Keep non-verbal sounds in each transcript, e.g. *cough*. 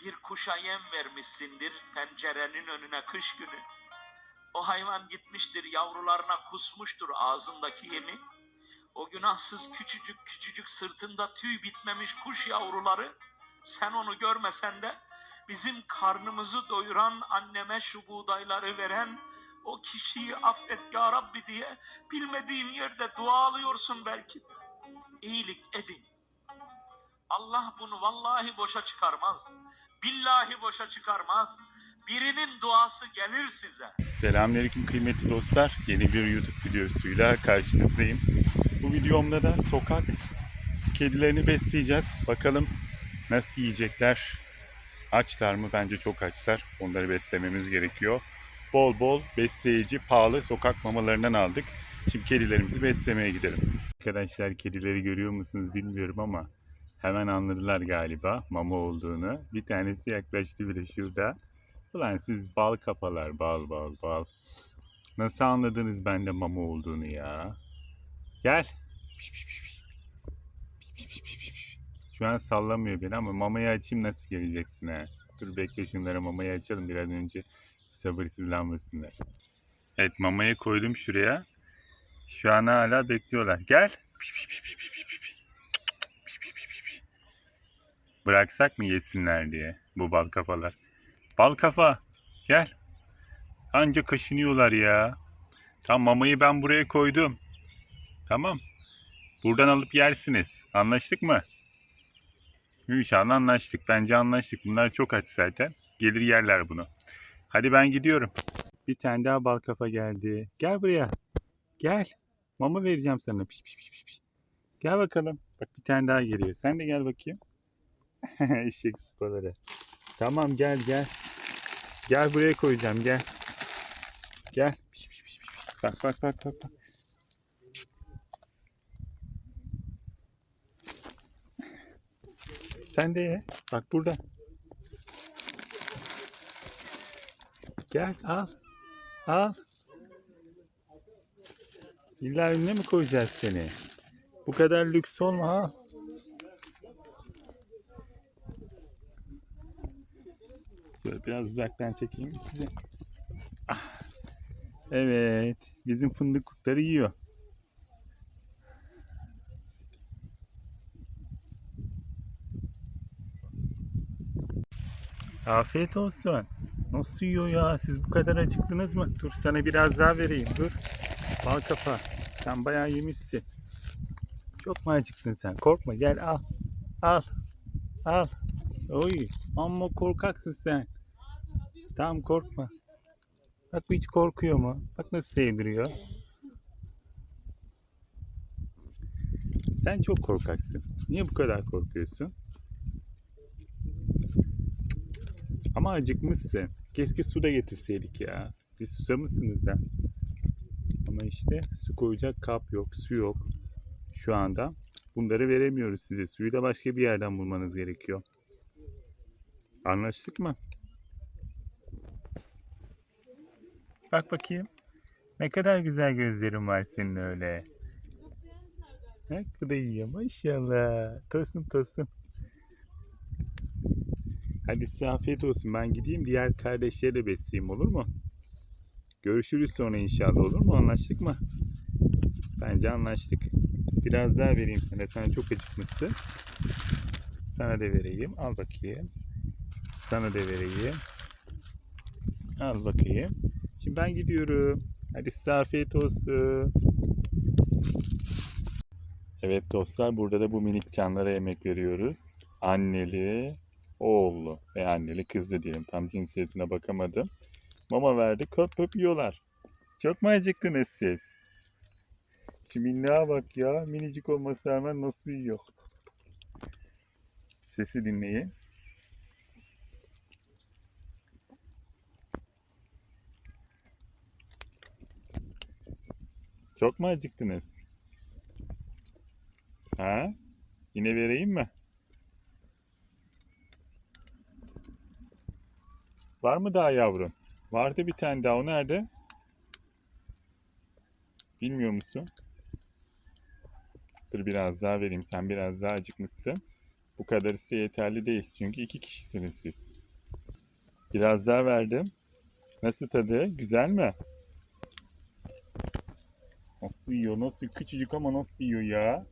Bir kuşa yem vermişsindir pencerenin önüne kış günü. O hayvan gitmiştir yavrularına kusmuştur ağzındaki yemi. O günahsız küçücük küçücük sırtında tüy bitmemiş kuş yavruları sen onu görmesen de bizim karnımızı doyuran anneme şu buğdayları veren o kişiyi affet ya Rabbi diye bilmediğin yerde dua alıyorsun belki. İyilik edin. Allah bunu vallahi boşa çıkarmaz. Billahi boşa çıkarmaz. Birinin duası gelir size. Selamünaleyküm kıymetli dostlar. Yeni bir YouTube videosuyla karşınızdayım. Bu videomda da sokak kedilerini besleyeceğiz. Bakalım nasıl yiyecekler? Açlar mı? Bence çok açlar. Onları beslememiz gerekiyor. Bol bol besleyici, pahalı sokak mamalarından aldık. Şimdi kedilerimizi beslemeye gidelim. Arkadaşlar kedileri görüyor musunuz bilmiyorum ama hemen anladılar galiba mama olduğunu. Bir tanesi yaklaştı bile şurada. Ulan siz bal kafalar bal bal bal. Nasıl anladınız bende mama olduğunu ya? Gel. Şu an sallamıyor beni ama mamayı açayım nasıl geleceksin ha? Dur bekle şunlara mamayı açalım biraz önce sabırsızlanmasınlar. Evet mamayı koydum şuraya. Şu an hala bekliyorlar. Gel. Piş, piş, piş, piş, piş. Piş, piş, piş, piş, piş. Bıraksak mı yesinler diye bu bal kafalar. Bal kafa gel. Anca kaşınıyorlar ya. Tamam mamayı ben buraya koydum. Tamam. Buradan alıp yersiniz. Anlaştık mı? İnşallah anlaştık. Bence anlaştık. Bunlar çok aç zaten. Gelir yerler bunu. Hadi ben gidiyorum. Bir tane daha bal kafa geldi. Gel buraya. Gel. Mama vereceğim sana. Piş piş piş, piş. Gel bakalım. Bak bir tane daha geliyor. Sen de gel bakayım. *laughs* Eşek sıpaları. Tamam gel gel. Gel buraya koyacağım gel. Gel. Piş, piş, piş, piş. Bak bak bak bak. bak. Sen de ye. Bak burada. Gel al. Al. İlla önüne mi koyacağız seni? Bu kadar lüks olma ha. Biraz uzaktan çekeyim size. Ah. Evet. Bizim fındık kurtları yiyor. Afiyet olsun. Nasıl yiyor ya? Siz bu kadar acıktınız mı? Dur sana biraz daha vereyim. Dur. Bal kafa. Sen bayağı yemişsin. Çok mu acıktın sen? Korkma gel al. Al. Al. Oy. Amma korkaksın sen. Tamam korkma. Bak bu hiç korkuyor mu? Bak nasıl sevdiriyor. Sen çok korkaksın. Niye bu kadar korkuyorsun? Ama acıkmışsın. Keşke su da getirseydik ya. Siz susamışsınız da. Ama işte su koyacak kap yok, su yok. Şu anda bunları veremiyoruz size. Suyu da başka bir yerden bulmanız gerekiyor. Anlaştık mı? Bak bakayım. Ne kadar güzel gözlerin var senin öyle. Bu da yiyor maşallah. Tosun tosun. Hadi size afiyet olsun. Ben gideyim diğer kardeşleri de besleyeyim olur mu? Görüşürüz sonra inşallah olur mu? Anlaştık mı? Bence anlaştık. Biraz daha vereyim sana. Sen çok acıkmışsın. Sana da vereyim. Al bakayım. Sana da vereyim. Al bakayım. Şimdi ben gidiyorum. Hadi size afiyet olsun. Evet dostlar burada da bu minik canlara yemek veriyoruz. Anneli, oğullu ve anneli kızlı diyelim. Tam cinsiyetine bakamadım. Mama verdik hop hop yiyorlar. Çok mu acıktınız siz? Şu minnağa bak ya. Minicik olması rağmen nasıl yiyor. Sesi dinleyin. Çok mu acıktınız? Ha? Yine vereyim mi? Var mı daha yavrum? Vardı bir tane daha. O nerede? Bilmiyor musun? Dur biraz daha vereyim. Sen biraz daha acıkmışsın. Bu kadarı size yeterli değil. Çünkü iki kişisiniz siz. Biraz daha verdim. Nasıl tadı? Güzel mi? Nasıl yiyor? Nasıl? Küçücük ama nasıl yiyor ya?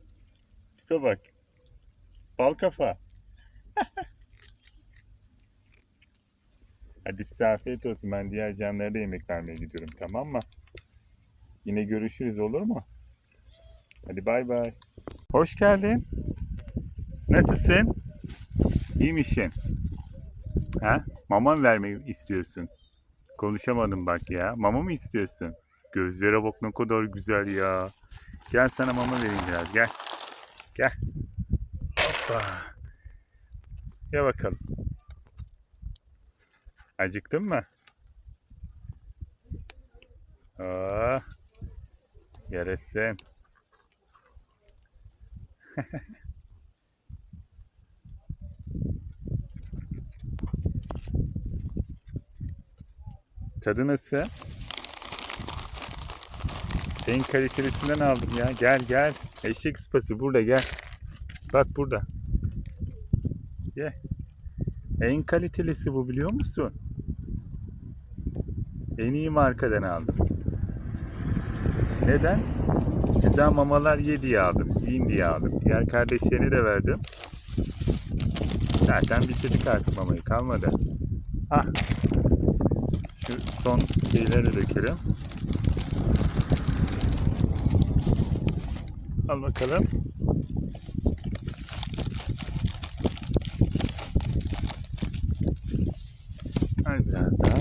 Tipe bak. Bal kafa. *laughs* Hadi size afiyet olsun. Ben diğer canlara da yemek vermeye gidiyorum. Tamam mı? Yine görüşürüz olur mu? Hadi bay bay. Hoş geldin. Nasılsın? İyi misin? Ha? Mama mı vermeyi istiyorsun? Konuşamadım bak ya. Mama mı istiyorsun? Gözlere bak ne kadar güzel ya. Gel sana mama vereyim biraz. Gel. Gel. Hoppa. Gel bakalım. Acıktın mı? Aa, yarasın. *laughs* Tadı nasıl? En kalitelisinden aldım ya. Gel gel. Eşek sıpası burada gel. Bak burada. Gel. En kalitelisi bu biliyor musun? En iyi markadan aldım. Neden? Güzel mamalar ye diye aldım. Yiyin diye aldım. Diğer kardeşlerine de verdim. Zaten bitirdik artık mamayı. Kalmadı. Ah. Şu son şeyleri dökelim. Al bakalım. Al biraz daha.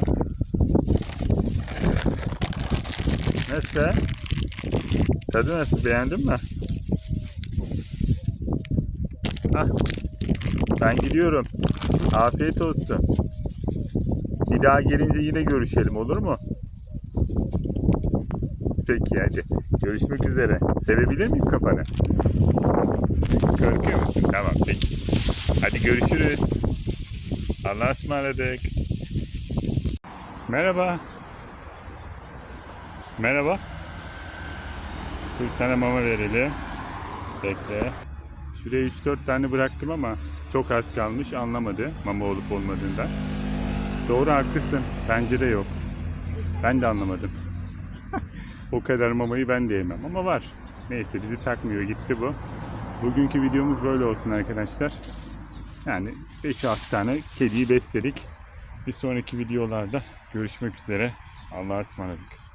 Nasıl? Tadı nasıl? Beğendin mi? Ah. Ben gidiyorum. Afiyet olsun. Bir daha gelince yine görüşelim olur mu? Peki hadi. Görüşmek üzere. Sevebilir miyim kafanı? Korkuyor musun? Tamam peki. Hadi görüşürüz. Allah'a ısmarladık. Merhaba. Merhaba. Dur sana mama verelim. Bekle. Şuraya 3-4 tane bıraktım ama çok az kalmış anlamadı mama olup olmadığından. Doğru haklısın. Bence de yok. Ben de anlamadım. O kadar mamayı ben de yemem ama var. Neyse bizi takmıyor gitti bu. Bugünkü videomuz böyle olsun arkadaşlar. Yani 5-6 tane kediyi besledik. Bir sonraki videolarda görüşmek üzere. Allah'a ısmarladık.